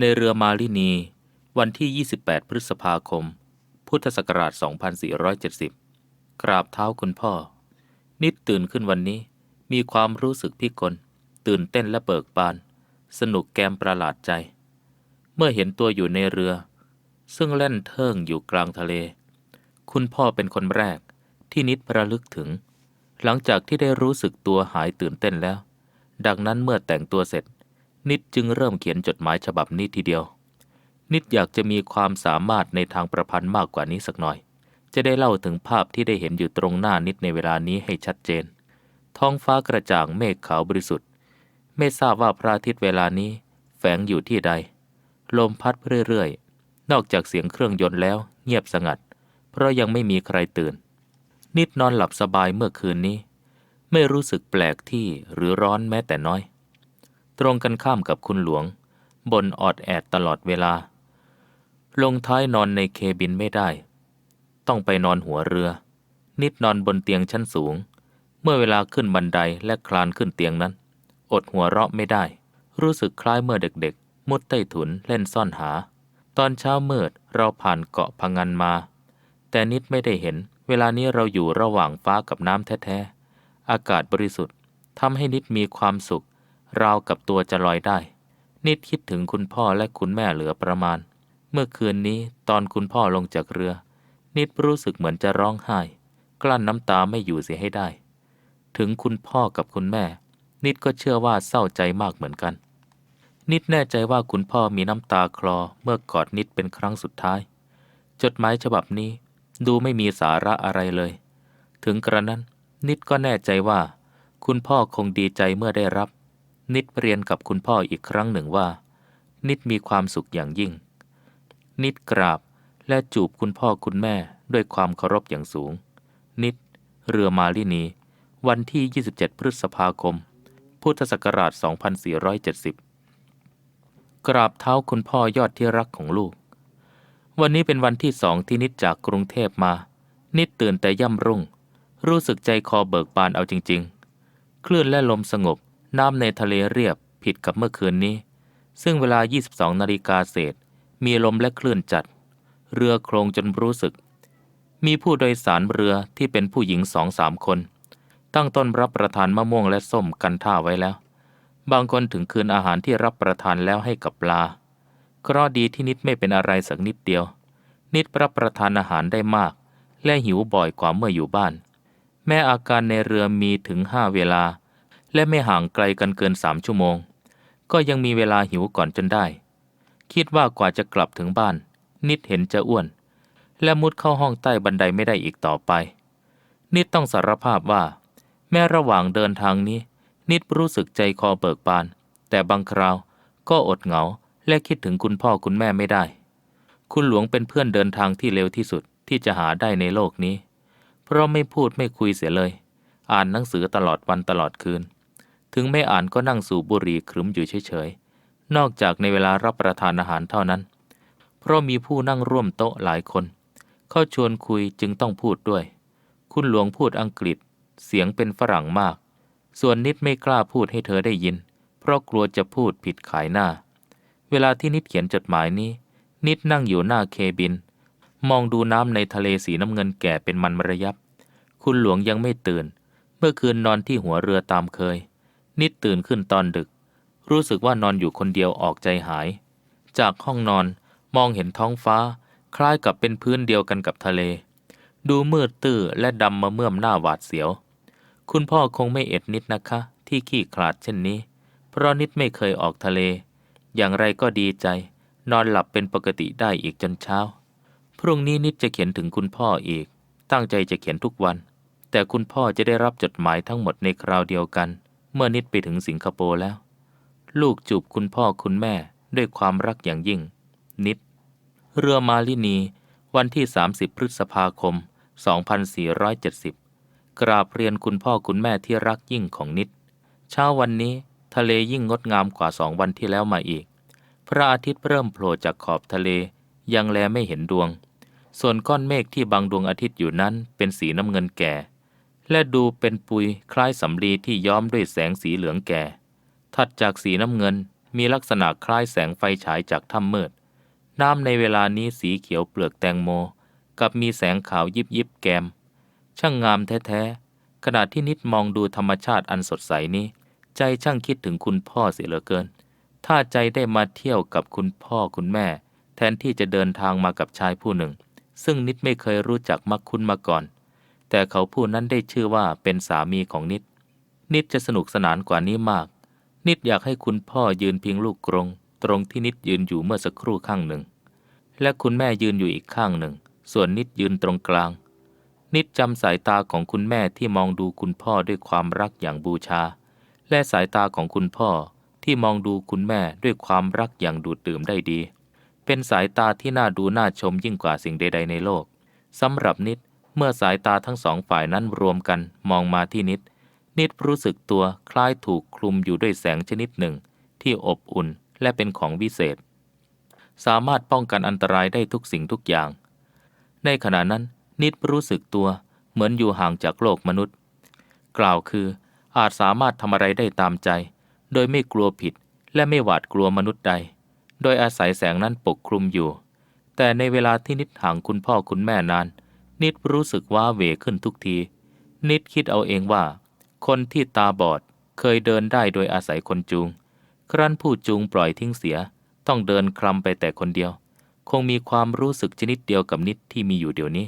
ในเรือมาลินี วันที่ 28 พฤษภาคม พุทธศักราช 2470 กราบเท้าคุณพ่อ นิดตื่นขึ้นวันนี้ มีความรู้สึกพิกล ตื่นเต้นและเบิกบาน สนุกแกมประหลาดใจ เมื่อเห็นตัวอยู่ในเรือ ซึ่งแล่นเทิงอยู่กลางทะเล คุณพ่อเป็นคนแรกที่นิดประลึกถึง หลังจากที่ได้รู้สึกตัวหายตื่นเต้นแล้ว ดังนั้นเมื่อแต่งตัวเสร็จ นิดจึงเริ่มเขียนจดหมายฉบับนี้ทีเดียว นิดอยากจะมีความสามารถในทางประพันธ์มากกว่านี้สักหน่อย จะได้เล่าถึงภาพที่ได้เห็นอยู่ตรงหน้านิดในเวลานี้ให้ชัดเจน ท้องฟ้ากระจ่างเมฆขาวบริสุทธิ์ ไม่ทราบว่าพระอาทิตย์เวลานี้แฝงอยู่ที่ใด ลมพัดเรื่อยๆ นอกจากเสียงเครื่องยนต์แล้ว เงียบสงัด เพราะยังไม่มีใครตื่น นิดนอนหลับสบายเมื่อคืนนี้ ไม่รู้สึกแปลกที่หรือร้อนแม้แต่น้อย ตรงกันข้ามกับคุณหลวงบนออดแอดตลอดเวลา ลงท้ายนอนในเคบินไม่ได้ ต้องไปนอนหัวเรือ นิดนอนบนเตียงชั้นสูง เมื่อเวลาขึ้นบันไดและคลานขึ้นเตียงนั้น อดหัวเราะไม่ได้ รู้สึกคล้ายเมื่อเด็กๆ มุดใต้ถุนเล่นซ่อนหา ตอนเช้ามืดเราผ่านเกาะพังงันมา แต่นิดไม่ได้เห็น เวลานี้เราอยู่ระหว่างฟ้ากับน้ำแท้ๆ อากาศบริสุทธิ์ทำให้นิดมีความสุข ราวกับตัวจะลอยได้ นิดคิดถึงคุณพ่อและคุณแม่เหลือประมาณ เมื่อคืนนี้ตอนคุณพ่อลงจากเรือ นิดรู้สึกเหมือนจะร้องไห้ กลั้นน้ำตาไม่อยู่เสียให้ได้ ถึงคุณพ่อกับคุณแม่ นิดก็เชื่อว่าเศร้าใจมากเหมือนกัน นิดแน่ใจว่าคุณพ่อมีน้ำตาคลอเมื่อกอดนิดเป็นครั้งสุดท้าย จดหมายฉบับนี้ดูไม่มีสาระอะไรเลย ถึงกระนั้นนิดก็แน่ใจว่า คุณพ่อคงดีใจเมื่อได้รับ นิดเรียนกับคุณพ่ออีกครั้งหนึ่งว่า นิดมีความสุขอย่างยิ่ง นิดกราบและจูบคุณพ่อคุณแม่ด้วยความเคารพอย่างสูง นิด เรือมาลินี วันที่ 27 พฤษภาคม พุทธศักราช 2470 กราบเท้าคุณพ่อยอดที่รักของลูก วันนี้เป็นวันที่สองที่นิดจากกรุงเทพมา นิดตื่นแต่ย่ำรุ่ง รู้สึกใจคอเบิกบานเอาจริง ๆ คลื่นและลมสงบ น้ำในทะเลเรียบผิดกับเมื่อคืนนี้ ซึ่งเวลา 22 นาฬิกาเศษ มีลมและคลื่นจัด เรือโครงจนรู้สึก มีผู้โดยสารเรือที่เป็นผู้หญิงสองสามคน ตั้งต้นรับประทานมะม่วงและส้มกันท่าไว้แล้ว บางคนถึงคืนอาหารที่รับประทานแล้วให้กับปลาเคราะดีที่นิดไม่เป็นอะไรสักนิดเดียว นิดรับประทานอาหารได้มาก และหิวบ่อยกว่าเมื่ออยู่บ้าน แม้อาการในเรือมีถึงห้าเวลา และไม่ห่างไกลกันเกินสามชั่วโมง ก็ยังมีเวลาหิวก่อนจนได้ คิดว่ากว่าจะกลับถึงบ้าน นิดเห็นจะอ้วน และมุดเข้าห้องใต้บันไดไม่ได้อีกต่อไป นิดต้องสารภาพว่า แม้ระหว่างเดินทางนี้ นิดรู้สึกใจคอเบิกบาน แต่บางคราวก็อดเหงาและคิดถึงคุณพ่อคุณแม่ไม่ได้ คุณหลวงเป็นเพื่อนเดินทางที่เร็วที่สุดที่จะหาได้ในโลกนี้ เพราะไม่พูดไม่คุยเสียเลย อ่านหนังสือตลอดวันตลอดคืน ถึงไม่อ่านก็นั่งสูบบุหรี่ครึมอยู่เฉยๆ นอกจากในเวลารับประทานอาหารเท่านั้น เพราะมีผู้นั่งร่วมโต๊ะหลายคน เข้าชวนคุยจึงต้องพูดด้วย คุณหลวงพูดอังกฤษ เสียงเป็นฝรั่งมาก ส่วนนิดไม่กล้าพูดให้เธอได้ยิน เพราะกลัวจะพูดผิดขายหน้า เวลาที่นิดเขียนจดหมายนี้ นิดนั่งอยู่หน้าเคบิน มองดูน้ำในทะเลสีน้ำเงินแก่เป็นมันมระยับ คุณหลวงยังไม่ตื่น เมื่อคืนนอนที่หัวเรือตามเคย นิดตื่นขึ้นตอนดึก รู้สึกว่านอนอยู่คนเดียวออกใจหาย จากห้องนอนมองเห็นท้องฟ้า คล้ายกับเป็นพื้นเดียวกันกับทะเล ดูมืดตื้อและดำมาเมื่อมหน้าหวาดเสียว คุณพ่อคงไม่เอ็ดนิดนะคะ ที่ขี้ขลาดเช่นนี้ เพราะนิดไม่เคยออกทะเล อย่างไรก็ดีใจ นอนหลับเป็นปกติได้อีกจนเช้า พรุ่งนี้นิดจะเขียนถึงคุณพ่ออีก ตั้งใจจะเขียนทุกวัน แต่คุณพ่อจะได้รับจดหมายทั้งหมดในคราวเดียวกัน เมื่อนิดไปถึงสิงคโปร์แล้ว ลูกจูบคุณพ่อคุณแม่ด้วยความรักอย่างยิ่ง นิด เรือมาลินี วันที่ 30 พฤษภาคม 2470 กราบเรียนคุณพ่อคุณแม่ที่รักยิ่งของนิด เช้าวันนี้ทะเลยิ่งงดงามกว่าสองวันที่แล้วมาอีก พระอาทิตย์เริ่มโผล่จากขอบทะเล ยังแลไม่เห็นดวง ส่วนก้อนเมฆที่บังดวงอาทิตย์อยู่นั้นเป็นสีน้ำเงินแก่ และดูเป็นปุยคล้ายสำลีที่ย้อมด้วยแสงสีเหลืองแก่ ถัดจากสีน้ำเงินมีลักษณะคล้ายแสงไฟฉายจากถ้ำมืด น้ำในเวลานี้สีเขียวเปลือกแตงโม กับมีแสงขาวยิบยิบแกม ช่างงามแท้ๆขณะที่นิดมองดูธรรมชาติอันสดใสนี้ ใจช่างคิดถึงคุณพ่อเสียเหลือเกิน ถ้าใจได้มาเที่ยวกับคุณพ่อคุณแม่ แทนที่จะเดินทางมากับชายผู้หนึ่ง ซึ่งนิดไม่เคยรู้จักมักคุ้นมาก่อน แต่เขาผู้นั้นได้ชื่อว่าเป็นสามีของนิด นิดจะสนุกสนานกว่านี้มาก นิดอยากให้คุณพ่อยืนพียงลูกกรง ตรงที่นิดยืนอยู่เมื่อสักครู่ข้างหนึ่ง และคุณแม่ยืนอยู่อีกข้างหนึ่ง ส่วนนิดยืนตรงกลาง นิดจำสายตาของคุณแม่ที่มองดูคุณพ่อด้วยความรักอย่างบูชา และสายตาของคุณพ่อที่มองดูคุณแม่ด้วยความรักอย่างดูดดื่มได้ดี เป็นสายตาที่น่าดูน่าชมยิ่งกว่าสิ่งใด ๆ ในโลกสำหรับนิด เมื่อสายตาทั้งสองฝ่ายนั้นรวมกันมองมาที่นิด นิดรู้สึกตัวคล้ายถูกคลุมอยู่ด้วยแสงชนิดหนึ่ง ที่อบอุ่นและเป็นของวิเศษ สามารถป้องกันอันตรายได้ทุกสิ่งทุกอย่าง ในขณะนั้น นิดรู้สึกตัวเหมือนอยู่ห่างจากโลกมนุษย์ กล่าวคือ อาจสามารถทำอะไรได้ตามใจ โดยไม่กลัวผิดและไม่หวาดกลัวมนุษย์ใด โดยอาศัยแสงนั้นปกคลุมอยู่ แต่ในเวลาที่นิดห่างคุณพ่อคุณแม่นาน นิดรู้สึกว้าเหวขึ้นทุกที นิดคิดเอาเองว่า คนที่ตาบอดเคยเดินได้โดยอาศัยคนจูง ครั้นผู้จูงปล่อยทิ้งเสีย ต้องเดินคลำไปแต่คนเดียว คงมีความรู้สึกชนิดเดียวกับนิดที่มีอยู่เดี๋ยวนี้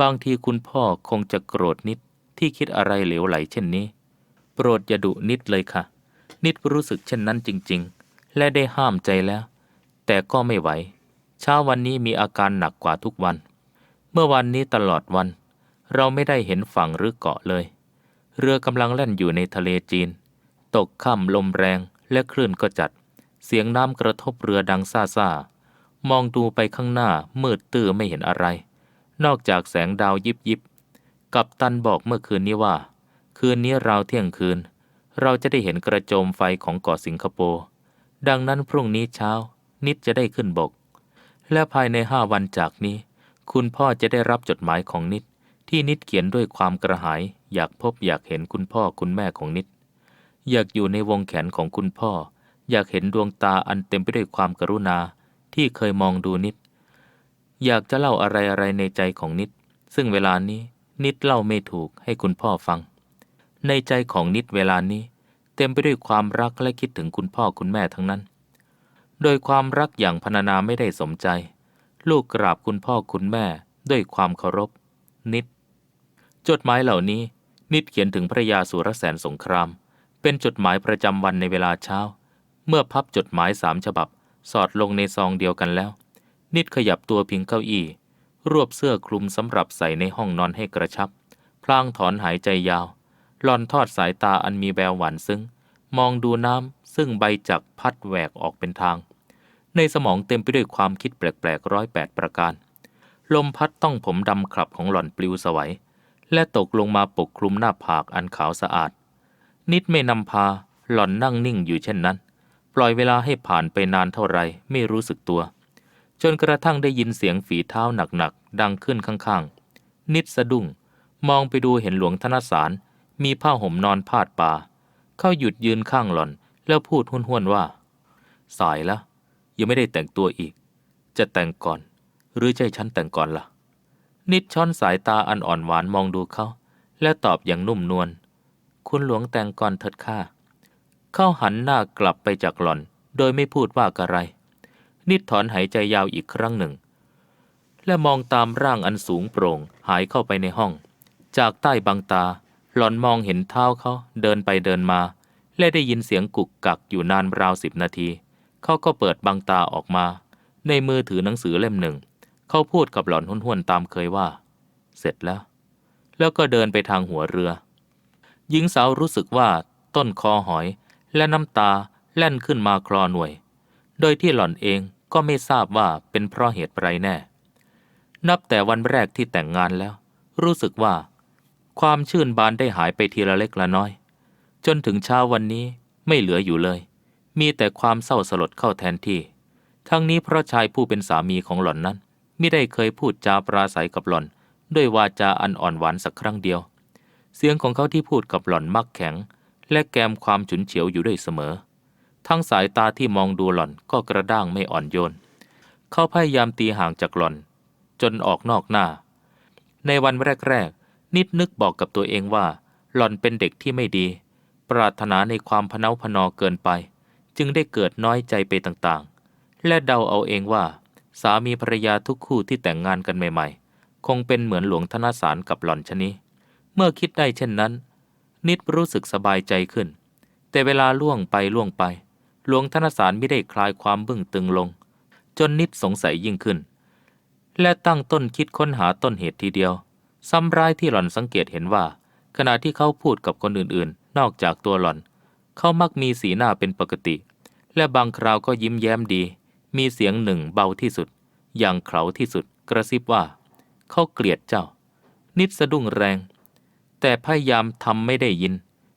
บางทีคุณพ่อคงจะโกรธนิดที่คิดอะไรเหลวไหลเช่นนี้ โปรดอย่าดุนิดเลยค่ะ นิดรู้สึกเช่นนั้นจริง ๆ และได้ห้ามใจแล้ว แต่ก็ไม่ไหว เช้าวันนี้มีอาการหนักกว่าทุกวัน เมื่อวันนี้ตลอดวัน เราไม่ได้เห็นฝั่งหรือเกาะเลย เรือกำลังแล่นอยู่ในทะเลจีน ตกค่ำลมแรงและคลื่นก็จัด เสียงน้ำกระทบเรือดังซ่าซ่ามองดูไปข้างหน้ามืดตื้อไม่เห็นอะไร นอกจากแสงดาวยิบยิบกับตันบอกเมื่อคืนนี้ว่า คืนนี้ราวเที่ยงคืน เราจะได้เห็นกระโจมไฟของเกาะสิงคโปร์ดังนั้นพรุ่งนี้เช้า นิดจะได้ขึ้นบก และภายในห้าวันจากนี้ คุณพ่อจะได้รับจดหมายของนิด ที่นิดเขียนด้วยความกระหาย อยากพบอยากเห็นคุณพ่อคุณแม่ของนิด อยากอยู่ในวงแขนของคุณพ่อ อยากเห็นดวงตาอันเต็มไปด้วยความกรุณาที่เคยมองดูนิด อยากจะเล่าอะไรอะไรในใจของนิด ซึ่งเวลานี้นิดเล่าไม่ถูกให้คุณพ่อฟัง ในใจของนิดเวลานี้ เต็มไปด้วยความรักและคิดถึงคุณพ่อคุณแม่ทั้งนั้น โดยความรักอย่างพรรณนาไม่ได้สมใจ ลูกกราบคุณพ่อคุณแม่ด้วยความเคารพ นิด จดหมายเหล่านี้ นิดเขียนถึงพระยาสุรแสนสงคราม เป็นจดหมายประจำวันในเวลาเช้า เมื่อพับจดหมายสามฉบับ สอดลงในซองเดียวกันแล้ว นิดขยับตัวพิงเก้าอี้ รวบเสื้อคลุมสำหรับใส่ในห้องนอนให้กระชับ พลางถอนหายใจยาวหลอนทอดสายตาอันมีแววหวานซึ้ง มองดูน้ำซึ่งใบจักพัดแหวกออกเป็นทาง ในสมองเต็มไปด้วยความคิดแปลกๆร้อยแปดประการ ลมพัดต้องผมดำขลับของหล่อนปลิวสวัย และตกลงมาปกคลุมหน้าผากอันขาวสะอาด นิดไม่นำพา หล่อนนั่งนิ่งอยู่เช่นนั้น ปล่อยเวลาให้ผ่านไปนานเท่าไรไม่รู้สึกตัว จนกระทั่งได้ยินเสียงฝีเท้าหนักๆ ดังขึ้นข้างๆ นิดสะดุ้ง มองไปดูเห็นหลวงธนสาร มีผ้าห่มนอนพาดป่า เข้าหยุดยืนข้างหล่อน แล้วพูดห้วนๆว่า สายแล้ว ยังไม่ได้แต่งตัวอีก จะแต่งก่อน หรือจะให้ฉันแต่งก่อนล่ะ นิดช้อนสายตาอันอ่อนหวานมองดูเขา และตอบอย่างนุ่มนวลคุณหลวงแต่งก่อนเถิดข้าเขาหันหน้ากลับไปจากหล่อน โดยไม่พูดว่าอะไร นิดถอนหายใจยาวอีกครั้งหนึ่ง และมองตามร่างอันสูงโปร่งหายเข้าไปในห้อง จากใต้บังตา หล่อนมองเห็นเท้าเขาเดินไปเดินมา และได้ยินเสียงกุกกักอยู่นานราวสิบนาที เขาก็เปิดบังตาออกมา ในมือถือหนังสือเล่มหนึ่ง เขาพูดกับหล่อนห้วนๆตามเคยว่า เสร็จแล้ว แล้วก็เดินไปทางหัวเรือ หญิงสาวรู้สึกว่าต้นคอหอยและน้ำตาแล่นขึ้นมาคลอหน่วย โดยที่หล่อนเองก็ไม่ทราบว่าเป็นเพราะเหตุไรแน่ นับแต่วันแรกที่แต่งงานแล้ว รู้สึกว่า ความชื่นบานได้หายไปทีละเล็กละน้อย จนถึงเช้าวันนี้ไม่เหลืออยู่เลย มีแต่ความเศร้าสลดเข้าแทนที่ ทั้งนี้เพราะชายผู้เป็นสามีของหล่อนนั้นไม่ได้เคยพูดจาปราศัยกับหล่อน ด้วยวาจาอันอ่อนหวานสักครั้งเดียว เสียงของเขาที่พูดกับหล่อนมักแข็ง และแกมความฉุนเฉียวอยู่ด้วยเสมอ ทั้งสายตาที่มองดูหล่อนก็กระด้างไม่อ่อนโยน เขาพยายามตีห่างจากหล่อน จนออกนอกหน้า ในวันแรกๆนิดนึกบอกกับตัวเองว่า หล่อนเป็นเด็กที่ไม่ดี ปรารถนาในความพเนาพนอเกินไป จึงได้เกิดน้อยใจไปต่างๆ และเดาเอาเองว่า สามีภรรยาทุกคู่ที่แต่งงานกันใหม่ๆ คงเป็นเหมือนหลวงธนสารกับหล่อนชนี้เมื่อคิดได้เช่นนั้น นิดรู้สึกสบายใจขึ้น แต่เวลาล่วงไปล่วงไป หลวงธนสารไม่ได้คลายความบึ้งตึงลง จนนิดสงสัยยิ่งขึ้น และตั้งต้นคิดค้นหาต้นเหตุทีเดียว ซ้ำร้ายที่หล่อนสังเกตเห็นว่า ขณะที่เขาพูดกับคนอื่นๆ นอกจากตัวหล่อน เขามักมีสีหน้าเป็นปกติ และบางคราวก็ยิ้มแย้มดี มีเสียงหนึ่งเบาที่สุด อย่างเขาที่สุดกระซิบว่า เขาเกลียดเจ้า นิดสะดุ้งแรง แต่พยายามทำไม่ได้ยิน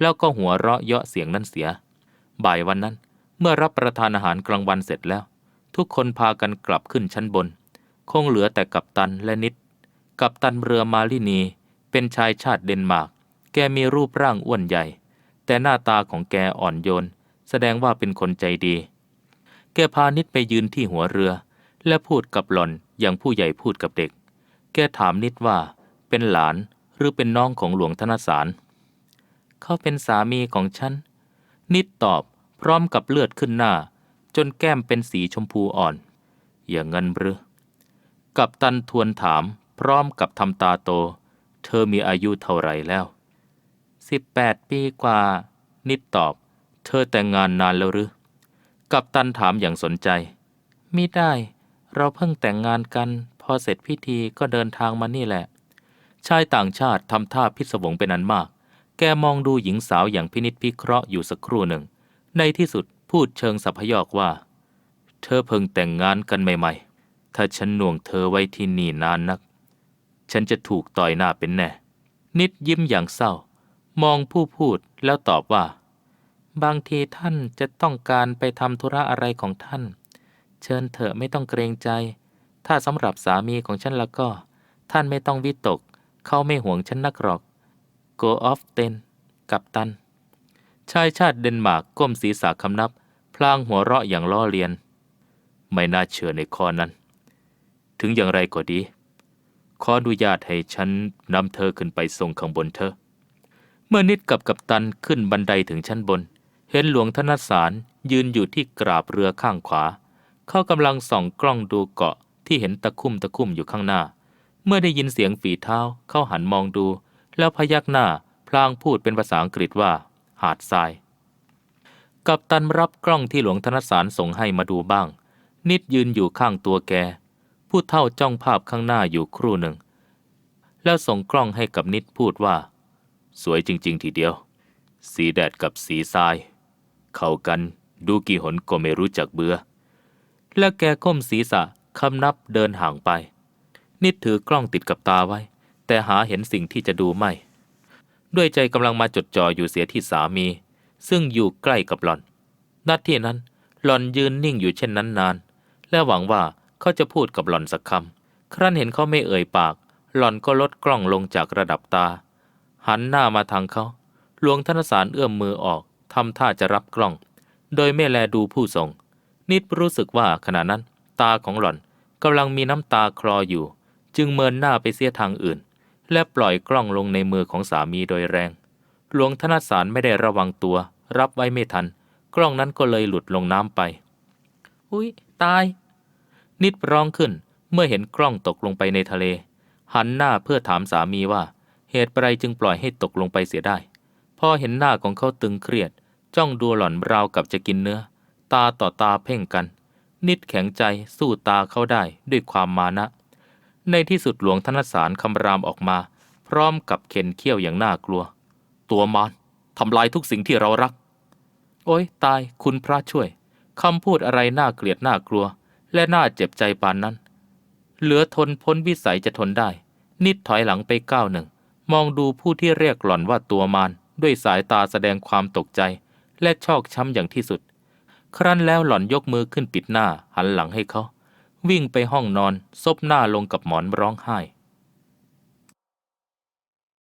แล้วก็หัวเราะเยาะเสียงนั้นเสีย บ่ายวันนั้น เมื่อรับประทานอาหารกลางวันเสร็จแล้ว ทุกคนพากันกลับขึ้นชั้นบน คงเหลือแต่กัปตันและนิด กัปตันเรือมาลินี เป็นชายชาติเดนมาร์ก แกมีรูปร่างอ้วนใหญ่ แต่หน้าตาของแกอ่อนโยน แสดงว่าเป็นคนใจดี แกพานิดไปยืนที่หัวเรือ และพูดกับหล่อนอย่างผู้ใหญ่พูดกับเด็ก แกถามนิดว่า เป็นหลานหรือเป็นน้องของหลวงธนสาร เขาเป็นสามีของฉัน นิดตอบพร้อมกับเลือดขึ้นหน้า จนแก้มเป็นสีชมพูอ่อน อย่างงั้นหรือ กับตันทวนถามพร้อมกับทำตาโต เธอมีอายุเท่าไรแล้ว สิบแปดปีกว่า นิดตอบ เธอแต่งงานนานแล้วหรือ กับตันถามอย่างสนใจ มิได้ เราเพิ่งแต่งงานกัน พอเสร็จพิธีก็เดินทางมานี่แหละ ชายต่างชาติทำท่าพิศวงเป็นอันมาก แกมองดูหญิงสาวอย่างพินิษพิเคราะห์อยู่สักครู่หนึ่ง ในที่สุดพูดเชิงสัพยอกว่า เธอเพิ่งแต่งงานกันใหม่ๆ ถ้าฉันหน่วงเธอไว้ที่นี่นานนัก ฉันจะถูกต่อยหน้าเป็นแน่นิดยิ้มอย่างเศร้า มองผู้พูดแล้วตอบว่า บางทีท่านจะต้องการไปทำธุระอะไรของท่าน เชิญเถอะไม่ต้องเกรงใจ ถ้าสำหรับสามีของฉันแล้วก็ ท่านไม่ต้องวิตก เขาไม่ห่วงฉันนักหรอก go off เตนกับตัน ชายชาติเดนมาร์กก้มศีรษะคำนับ พลางหัวเราะอย่างล้อเลียน ไม่น่าเชื่อในข้อนั้น ถึงอย่างไรก็ดี ขออนุญาตให้ฉันนำเธอขึ้นไปส่งข้างบนเธอ เมื่อนิดกับกัปตันขึ้นบันไดถึงชั้นบน เห็นหลวงธนสารยืนอยู่ที่กราบเรือข้างขวา เขากำลังส่องกล้องดูเกาะที่เห็นตะคุ่มตะคุ่มอยู่ข้างหน้า เมื่อได้ยินเสียงฝีเท้าเขาหันมองดู แล้วพยักหน้าพลางพูดเป็นภาษาอังกฤษว่า หาดทราย กัปตันรับกล้องที่หลวงธนสารส่งให้มาดูบ้าง นิดยืนอยู่ข้างตัวแก ผู้เท่าจ้องภาพข้างหน้าอยู่ครู่หนึ่ง แล้วส่งกล้องให้กับนิดพูดว่า สวยจริง ๆ ทีเดียว สีแดดกับสีทราย เข้ากันดูกี่หนก็ไม่รู้จักเบื่อ และแกก้มศีรษะคำนับเดินห่างไป นิดถือกล้องติดกับตาไว้ แต่หาเห็นสิ่งที่จะดูไม่ ด้วยใจกำลังมาจดจ่ออยู่เสียที่สามี ซึ่งอยู่ใกล้กับหล่อนนัดที่นั้นหล่อนยืนนิ่งอยู่เช่นนั้นนาน และหวังว่าเขาจะพูดกับหล่อนสักคำครั้นเห็นเขาไม่เอ่ยปาก หล่อนก็ลดกล้องลงจากระดับตา หันหน้ามาทางเขาหลวงธนสารเอื้อมมือออกทำท่าจะรับกล้อง โดยไม่แลดูผู้ส่ง นิดรู้สึกว่าขณะนั้น ตาของหล่อนกำลังมีน้ำตาคลออยู่ จึงเมินหน้าไปเสียทางอื่น และปล่อยกล้องลงในมือของสามีโดยแรง หลวงธนสารไม่ได้ระวังตัว รับไว้ไม่ทัน กล้องนั้นก็เลยหลุดลงน้ำไป อุ้ยตาย นิดร้องขึ้นเมื่อเห็นกล้องตกลงไปในทะเล หันหน้าเพื่อถามสามีว่า เหตุไรจึงปล่อยให้ตกลงไปเสียได้ พอเห็นหน้าของเขาตึงเครียด จ้องดูหล่อนราวกับจะกินเนื้อ ตาต่อตาเพ่งกัน นิดแข็งใจสู้ตาเขาได้ด้วยความมานะ ในที่สุดหลวงธนสารคำรามออกมา พร้อมกับเข็นเขี้ยวอย่างน่ากลัว ตัวมารทำลายทุกสิ่งที่เรารัก โอ้ยตายคุณพระช่วยคำพูดอะไรน่าเกลียดน่ากลัว และน่าเจ็บใจปานนั้น เหลือทนพ้นวิสัยจะทนได้ นิดถอยหลังไปก้าวหนึ่ง มองดูผู้ที่เรียกหล่อนว่าตัวมารด้วยสายตาแสดงความตกใจ และชอกช้ำอย่างที่สุด ครั้นแล้วหล่อนยกมือขึ้นปิดหน้าหันหลังให้เขา วิ่งไปห้องนอนซบหน้าลงกับหมอนร้องไห้